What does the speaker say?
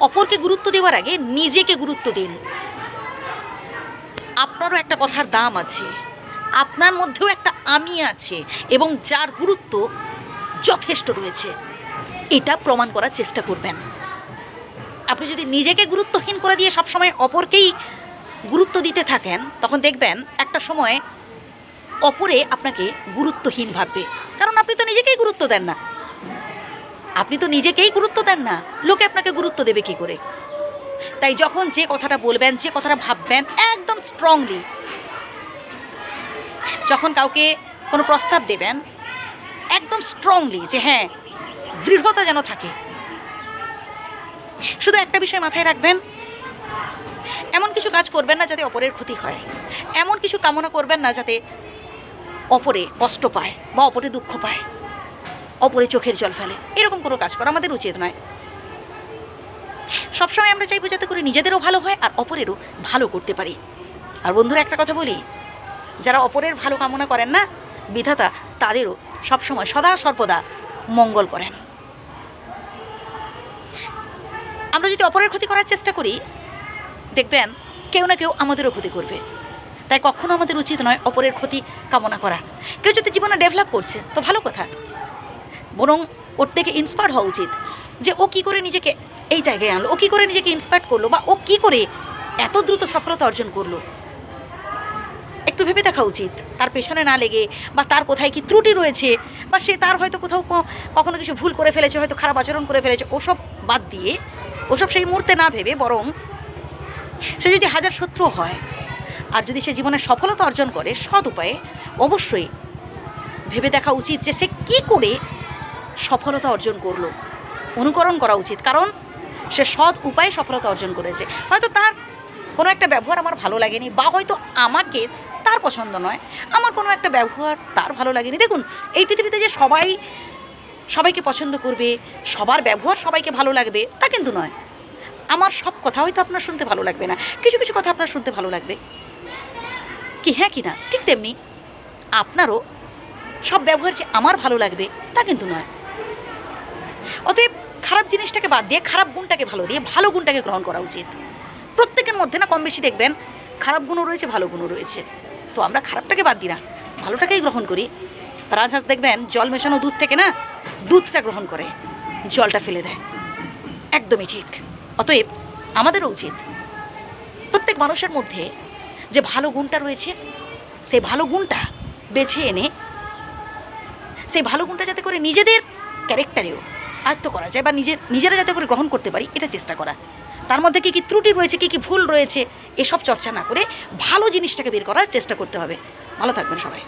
অপরকে গুরুত্ব দেওয়ার আগে নিজেকে গুরুত্ব দিন। আপনারও একটা কথার দাম আছে। আপনার মধ্যেও একটা আমি আছে এবং যার গুরুত্ব যথেষ্ট রয়েছে। এটা প্রমাণ করার চেষ্টা করবেন। আপনি যদি নিজেকে গুরুত্বহীন করে দিয়ে সবসময় অপরকেই গুরুত্ব দিতে থাকেন, তখন দেখবেন একটা সময় অপরে আপনাকে গুরুত্বহীন ভাববে। কারণ আপনি তো নিজেকেই গুরুত্ব দেন না। আপনি তো নিজেকেই গুরুত্ব দেন না। লোকে আপনাকে গুরুত্ব দেবে কি করে? তাই যখন যে কথাটা বলবেন, যে কথাটা ভাববেন, একদম স্ট্রংলি যখন কাউকে কোনো প্রস্তাব দেবেন, একদম স্ট্রংলি যে হ্যাঁ দৃঢ়তা যেন থাকে। শুধু একটা বিষয় মাথায় রাখবেন, এমন কিছু কাজ করবেন না যাতে অপরের ক্ষতি হয়। এমন কিছু কামনা করবেন না যাতে অপরে কষ্ট পায় বা অপরে দুঃখ পায়। অপরে চোখের জল ফেলে। এরকম কোনো কাজ করা আমাদের উচিত নয়। সবসময় আমরা চাইব যাতে করে নিজেদেরও ভালো হয় আর অপরেরও ভালো করতে পারি। আর বন্ধুরা, একটা কথা বলি, যারা অপরের ভালো কামনা করেন না, বিধাতা তাদেরও সবসময় সদা সর্বদা মঙ্গল করেন। আমরা যদি অপরের ক্ষতি করার চেষ্টা করি, দেখবেন কেউ না কেউ আমাদেরও ক্ষতি করবে। তাই কখনো আমাদের উচিত নয় অপরের ক্ষতি কামনা করা। কেউ যদি জীবনে ডেভেলপ করছে, তো ভালো কথা। বরং ওর থেকে ইন্সপায়ার হওয়া উচিত যে ও কি করে নিজেকে এই জায়গায় আনলো, ও কি করে নিজেকে ইন্সপায়ার করল বা ও কি করে এত দ্রুত সফলতা অর্জন করল। একটু ভেবে দেখা উচিত, তার পেছনে না লেগে বা তার কোথায় কি ত্রুটি রয়েছে বা সে তার হয়তো কোথাও কখনো কিছু ভুল করে ফেলেছে, হয়তো খারাপ আচরণ করে ফেলেছে, ওসব বাদ দিয়ে, ওসব সেই মুহূর্তে না ভেবে বরং সে যদি হাজার শত্রু হয় আর যদি সে জীবনে সফলতা অর্জন করে সৎ উপায়ে, অবশ্যই ভেবে দেখা উচিত যে সে কী করে সফলতা অর্জন করল। অনুকরণ করা উচিত, কারণ সে সৎ উপায়ে সফলতা অর্জন করেছে। হয়তো তার কোনো একটা ব্যবহার আমার ভালো লাগেনি, বা হয়তো আমাকে তার পছন্দ নয়। আমার কোনো একটা ব্যবহার তার ভালো লাগেনি। দেখুন, এই পৃথিবীতে যে সবাই সবাইকে পছন্দ করবে, সবার ব্যবহার সবাইকে ভালো লাগবে, তা কিন্তু নয়। আমার সব কথা হয়তো আপনার শুনতে ভালো লাগবে না। কিছু কিছু কথা আপনার শুনতে ভালো লাগবে। কি হ্যাঁ কি না? ঠিক তেমনি আপনারও সব ব্যবহার যে আমার ভালো লাগবে, তা কিন্তু নয়। অতএব খারাপ জিনিসটাকে বাদ দিয়ে, খারাপ গুণটাকে ভালো দিয়ে, ভালো গুণটাকে গ্রহণ করা উচিত। প্রত্যেকের মধ্যে না কম বেশি দেখবেন, খারাপ গুণও রয়েছে, ভালো গুণও রয়েছে। তো আমরা খারাপটাকে বাদ দিই না, ভালোটাকেই গ্রহণ করি। রাজহাঁস দেখবেন, জল মেশানো দুধ থেকে না, দুধটা গ্রহণ করে, জলটা ফেলে দেয়। একদমই ঠিক। অতএব আমাদেরও উচিত, প্রত্যেক মানুষের মধ্যে যে ভালো গুণটা রয়েছে, সেই ভালো গুণটা বেছে এনে, সেই ভালো গুণটা যাতে করে নিজেদের ক্যারেক্টারেও আয়ত্ত করা যায় বা নিজের নিজেরা যাতে করে গ্রহণ করতে পারি, এটা চেষ্টা করা। তার মধ্যে কী কী ত্রুটি রয়েছে, কী কী ভুল রয়েছে, এসব চর্চা না করে ভালো জিনিসটাকে বের করার চেষ্টা করতে হবে। ভালো থাকবেন সবাই।